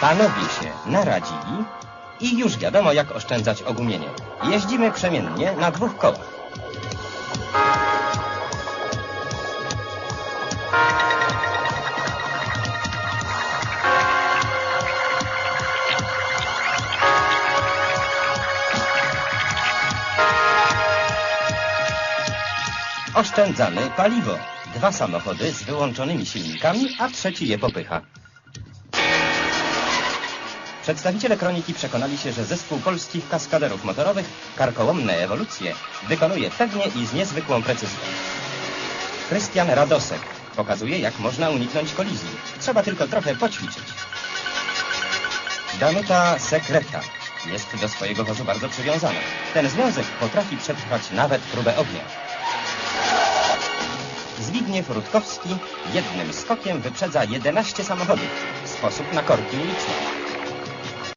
Panowie się naradzili i już wiadomo, jak oszczędzać ogumienie. Jeździmy przemiennie na dwóch kołach. Oszczędzamy paliwo. Dwa samochody z wyłączonymi silnikami, a trzeci je popycha. Przedstawiciele kroniki przekonali się, że zespół polskich kaskaderów motorowych karkołomne ewolucje wykonuje pewnie i z niezwykłą precyzją. Krystian Radosek pokazuje, jak można uniknąć kolizji. Trzeba tylko trochę poćwiczyć. Danuta Sekreta jest do swojego wozu bardzo przywiązana. Ten związek potrafi przetrwać nawet próbę ognia. Zbigniew Rutkowski jednym skokiem wyprzedza 11 samochodów. Sposób na korki uliczne.